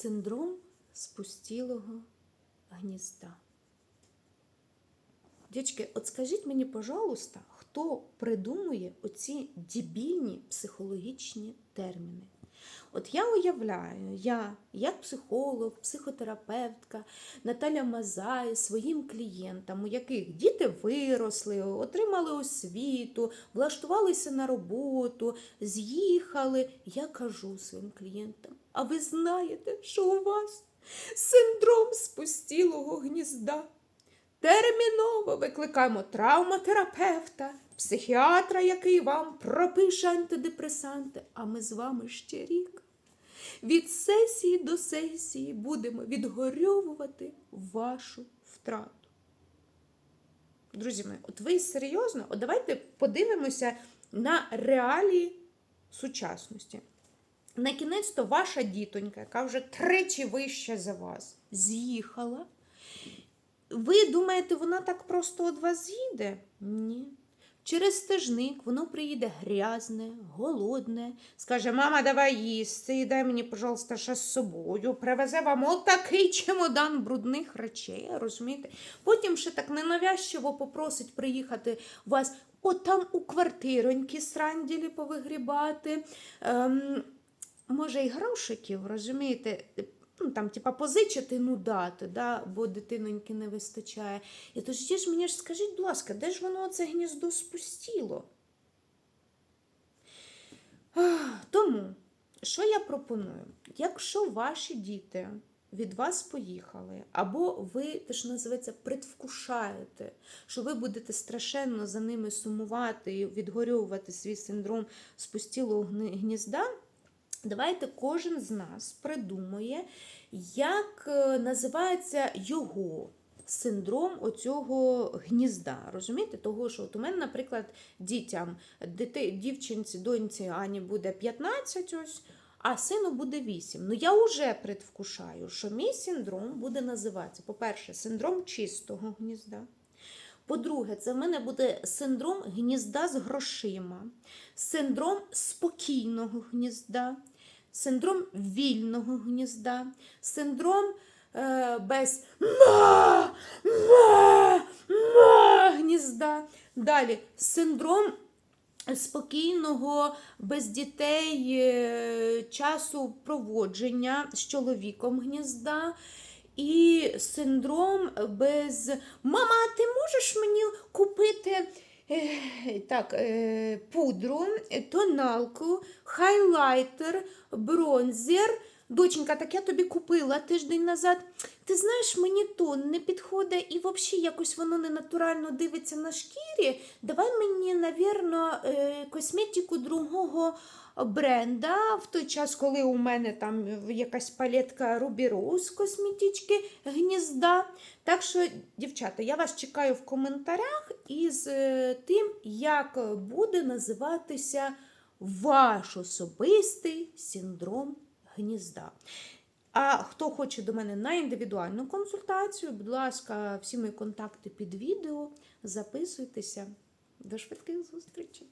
Синдром спустілого гнізда. Дівчатки, от скажіть мені, пожалуйста, хто придумує оці дебільні психологічні терміни? От я уявляю, я, як психолог, психотерапевтка Наталя Мазай своїм клієнтам, у яких діти виросли, отримали освіту, влаштувалися на роботу, з'їхали. Я кажу своїм клієнтам: а ви знаєте, що у вас синдром спустілого гнізда? Терміново викликаємо травматерапевта, психіатра, який вам пропише антидепресанти, а ми з вами ще рік. Від сесії до сесії будемо відгорьовувати вашу втрату. Друзі мої, от ви серйозно? От давайте подивимося на реалії сучасності. На кінець то ваша дітонька, яка вже тричі вища за вас, з'їхала. Ви думаєте, вона так просто від вас з'їде? Ні. Через стежник воно приїде грязне, голодне, скаже: Мама, давай їсти, дай мені, пожалуйста, ще з собою. Привезе вам отакий чемодан брудних речей, розумієте? Потім ще так ненавязчиво попросить приїхати вас отам у квартироньки сранділі повигрібати. Ем, може, і грошиків, розумієте? ну, там, типа, позичити, ну дати, да, бо дитиноньки не вистачає. І то ж мені ж скажіть, будь ласка, де ж воно це гніздо спустіло? Тому, що я пропоную? Якщо ваші діти від вас поїхали, або ви те, називається, предвкушаєте, що ви будете страшенно за ними сумувати і відгорювати свій синдром спустілого гнізда. Давайте кожен з нас придумає, як е, називається його синдром оцього гнізда. Розумієте? Того, що от у мене, наприклад, дітям, дити, дівчинці, доньці Ані буде 15 ось, а сину буде 8. Ну я вже предвкушаю, що мій синдром буде називатися, по-перше, синдром чистого гнізда. По-друге, це в мене буде синдром гнізда з грошима, синдром спокійного гнізда, синдром вільного гнізда, синдром е, без ма, ма, ма гнізда. Далі синдром спокійного, без дітей е, часу проводження з чоловіком гнізда. І синдром без Мама, ти можеш мені купити так, е, пудру, тоналку, хайлайтер, бронзер. Доченька, так я тобі купила тиждень назад. Ти знаєш, мені то не підходить і взагалі якось воно не натурально дивиться на шкірі. Давай мені, навірно, е, косметику другого бренда в той час, коли у мене там якась палетка Ruby Rose косметички гнізда. Так що, дівчата, я вас чекаю в коментарях із е, тим, як буде називатися ваш особистий синдром гнізда. А хто хоче до мене на індивідуальну консультацію, будь ласка, всі мої контакти під відео, записуйтеся. До швидких зустрічей!